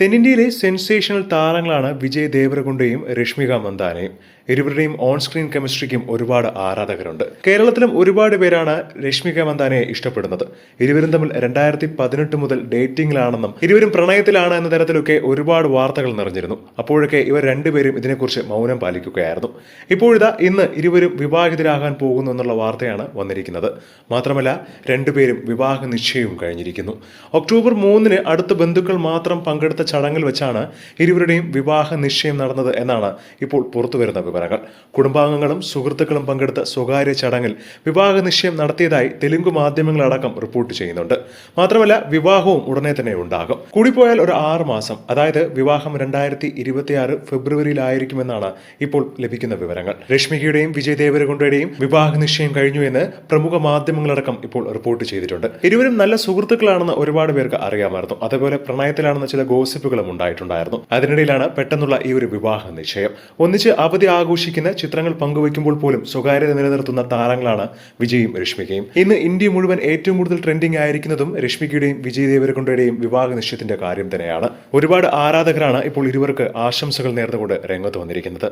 തെന്നിന്ത്യയിലെ sensational താരങ്ങളാണ് വിജയ് ദേവരകൊണ്ടയും രശ്മിക മന്ദാനയും. ഇരുവരുടെയും on screen കെമിസ്ട്രിക്കും ഒരുപാട് ആരാധകരുണ്ട്. കേരളത്തിലും ഒരുപാട് പേരാണ് രശ്മിക മന്ദാനയെ ഇഷ്ടപ്പെടുന്നത്. ഇരുവരും തമ്മിൽ രണ്ടായിരത്തി പതിനെട്ട് മുതൽ ഡേറ്റിംഗിലാണെന്നും ഇരുവരും പ്രണയത്തിലാണ് എന്ന തരത്തിലൊക്കെ ഒരുപാട് വാർത്തകൾ നിറഞ്ഞിരുന്നു. അപ്പോഴൊക്കെ ഇവർ രണ്ടുപേരും ഇതിനെക്കുറിച്ച് മൗനം പാലിക്കുകയായിരുന്നു. ഇപ്പോഴിതാ ഇന്ന് ഇരുവരും വിവാഹിതരാകാൻ പോകുന്നു എന്നുള്ള വാർത്തയാണ് വന്നിരിക്കുന്നത്. മാത്രമല്ല രണ്ടുപേരും വിവാഹ നിശ്ചയവും കഴിഞ്ഞിരിക്കുന്നു. ഒക്ടോബർ മൂന്നിന് അടുത്ത ബന്ധുക്കൾ മാത്രം പങ്കെടുത്ത ചടങ്ങിൽ വെച്ചാണ് ഇരുവരുടെയും വിവാഹ നിശ്ചയം നടന്നത് എന്നാണ് ഇപ്പോൾ പുറത്തുവരുന്ന വിവരങ്ങൾ. കുടുംബാംഗങ്ങളും സുഹൃത്തുക്കളും പങ്കെടുത്ത സ്വകാര്യ ചടങ്ങിൽ വിവാഹ നിശ്ചയം നടത്തിയതായി തെലുങ്ക് മാധ്യമങ്ങളടക്കം റിപ്പോർട്ട് ചെയ്യുന്നുണ്ട്. മാത്രമല്ല വിവാഹവും ഉടനെ തന്നെ ഉണ്ടാകും. കൂടിപ്പോയാൽ ഒരു ആറ് മാസം അതായത് വിവാഹം രണ്ടായിരത്തി ഇരുപത്തിയാറ് ഫെബ്രുവരിയിലായിരിക്കുമെന്നാണ് ഇപ്പോൾ ലഭിക്കുന്ന വിവരങ്ങൾ. രശ്മികയുടെയും വിജയ് ദേവരകൊണ്ടയുടെയും വിവാഹ നിശ്ചയം കഴിഞ്ഞു എന്ന് പ്രമുഖ മാധ്യമങ്ങളടക്കം ഇപ്പോൾ റിപ്പോർട്ട് ചെയ്തിട്ടുണ്ട്. ഇരുവരും നല്ല സുഹൃത്തുക്കളാണെന്ന് ഒരുപാട് പേർക്ക് അറിയാമായിരുന്നു. അതേപോലെ പ്രണയത്തിലാണെന്ന് ചില ഗോസിപ്പുകളും ഉണ്ടായിട്ടുണ്ടായിരുന്നു. അതിനിടയിലാണ് പെട്ടെന്നുള്ള ഈ ഒരു വിവാഹ നിശ്ചയം. ഒന്നിച്ച് അവധി ആഘോഷിക്കുന്ന ചിത്രങ്ങൾ പങ്കുവയ്ക്കുമ്പോൾ പോലും സ്വകാര്യത നിലനിർത്തുന്ന താരങ്ങളാണ് വിജയും രശ്മികയും. ഇന്ന് ഇന്ത്യ മുഴുവൻ ഏറ്റവും കൂടുതൽ ട്രെൻഡിംഗ് ആയിരിക്കുന്നതും രശ്മികയുടെയും വിജയ് ദേവരകൊണ്ടയുടെയും വിവാഹ നിശ്ചയത്തിന്റെ കാര്യം തന്നെയാണ്. ഒരുപാട് ആരാധകരാണ് ഇപ്പോൾ ഇരുവർക്ക് ആശംസകൾ നേർന്നുകൊണ്ട് രംഗത്ത് വന്നിരിക്കുന്നത്.